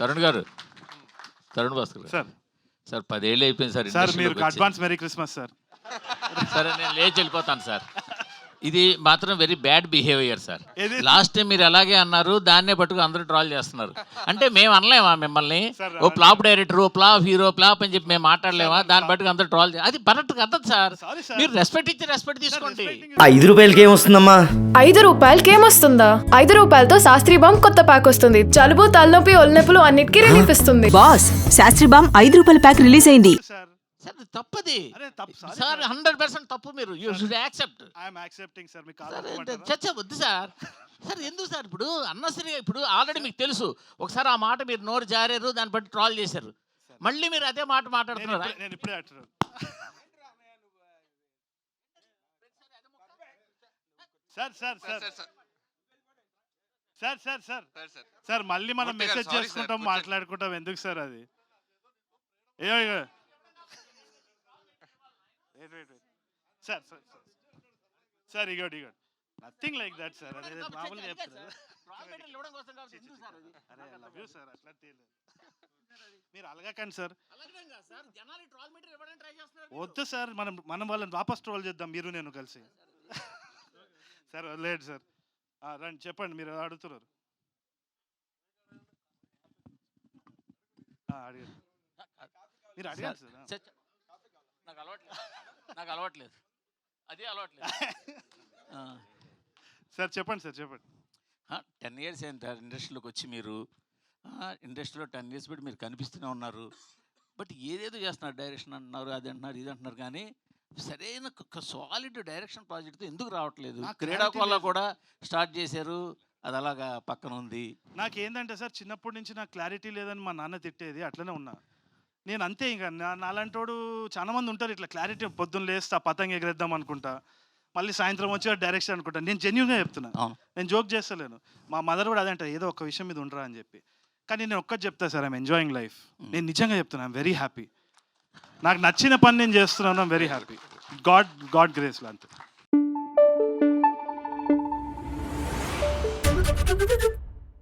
తరుణ్ గారు. తరుణ్ భాస్కర్ గారు. Sir. Sir పదేళ్ళు అయిపోయింది సార్ సార్ ఇండస్ట్రీలోకి మీరు వచ్చి. Advance merry Christmas sir. సరే నేను లేచి వెళ్ళిపోతాను సార్. ఇది మాత్రం very bad behaviour sir? Last time మీరు అలాగే అన్నారు దాన్నే పట్టుకు అందరూ ట్రాల్ చేస్తున్నారు. అంటే మేము అనలేమా మిమ్మల్ని? ఓ ప్లాప్ డైరెక్టర్ ఓ ప్లాప్ హీరో ప్లాప్ అని చెప్పి మేము మాట్లాడలేమా? దాన్ని పట్టుకు అందరూ ట్రాల్ అది పర్ఫెక్ట్ కదదు సార్. మీరు రెస్పెక్ట్ ఇచ్చి రెస్పెక్ట్ తీసుకోండి. ఐదు రూపాయలకి ఏమొస్తుందమ్మా ఐదు రూపాయలకి ఏమొస్తుందా ఐదు రూపాయలతో శాస్త్రీ బామ్ కొత్త ప్యాక్ వస్తుంది. జలుబు తలనొప్పి ఒళ్ళనొప్పులు అన్నిటికీ రిలీఫ్ ఇస్తుంది. బాస్ శాస్త్రి బామ్ ఐదు రూపాయల ప్యాక్ రిలీజ్ అయింది. సార్ తప్పది. అరే తప్పు సారీ సార్ హండ్రెడ్ పర్సెంట్ తప్పు మీరు. You should accept I'm accepting sir మీకు చర్చ వద్దు సార్. సార్ ఎందుకు సార్? ఇప్పుడు అన్నసరిగా ఇప్పుడు ఆల్రెడీ మీకు తెలుసు. ఒకసారి ఆ మాట మీరు నోరు జారారు దాన్ని బట్టి ట్రాల్ చేశారు. మళ్ళీ మీరు అదే మాట నేను మాట్లాడుతున్నారు నేను ఇప్పుడే అంటున్నాను. Sir sir sir sir. Sir sir sir మళ్ళీ మనం మెసేజ్ చేసుకుంటాం. మాట్లాడుకుంటాం. ఎందుకు సార్ అది? ఏయో. Wait, wait, wait. Sir sir sir. Sir ఇగోటి ఇగోటి నథింగ్ లైక్ దట్ సార్ అదే మామూలుగా చెప్తారు అరే లవ్ యూ సార్ అట్లా. మీరు అలగకండి సార్ వద్దు సార్ మనం మనం వాళ్ళని వాపస్ ట్రోల్ చేద్దాం మీరు నేను కలిసి. సార్ లేదు సార్ ఆ, రండి చెప్పండి మీరు అడుగుతున్నారు. ఆ, అడిగారు. మీరు అడిగారు సార్. నాకు అలవాట్లేదు. నాకు అలవాట్లేదు. అది అలవాట్లేదు. సార్ చెప్పండి సార్ చెప్పండి. టెన్ ఇయర్స్ అయింది సార్ ఇండస్ట్రీలోకి వచ్చి మీరు. ఇండస్ట్రీలో టెన్ ఇయర్స్ పెట్టి మీరు కనిపిస్తూనే ఉన్నారు. బట్ ఏదేదో చేస్తున్నారు డైరెక్షన్ అంటున్నారు అది అంటున్నారు ఇది అంటున్నారు కానీ సరైన సాలిడ్ డైరెక్షన్ ప్రాజెక్ట్తో ఎందుకు రావట్లేదు? లేదు. కూడా స్టార్ట్ చేశారు అది అలాగా పక్కన ఉంది. నాకు ఏంటంటే సార్ చిన్నప్పటి నుంచి నాకు క్లారిటీ లేదని మా నాన్న తిట్టేది అట్లనే ఉన్నా. నేను అంతే ఇంకా నాలాంటోడు చాలా మంది ఉంటారు ఇట్లా క్లారిటీ పొద్దున్న లేస్తా పతంగ ఎగరేద్దాం అనుకుంటా మళ్ళీ సాయంత్రం వచ్చి డైరెక్షన్ అనుకుంటా. నేను జెన్యున్గా చెప్తున్నా. నేను జోక్ చేస్తలేను. మా మదర్ కూడా అదే అంటారు ఏదో ఒక విషయం మీద ఉండరా అని చెప్పి. కానీ నేను ఒక్కటి చెప్తా సార్ ఐమ్ ఎంజాయింగ్ లైఫ్. నేను నిజంగా చెప్తున్నా ఐమ్ వెరీ హ్యాపీ. నాకు నచ్చిన పని నేను చేస్తున్నాను వెరీ హ్యాపీ. గాడ్ గాడ్ గ్రేస్లో అంతే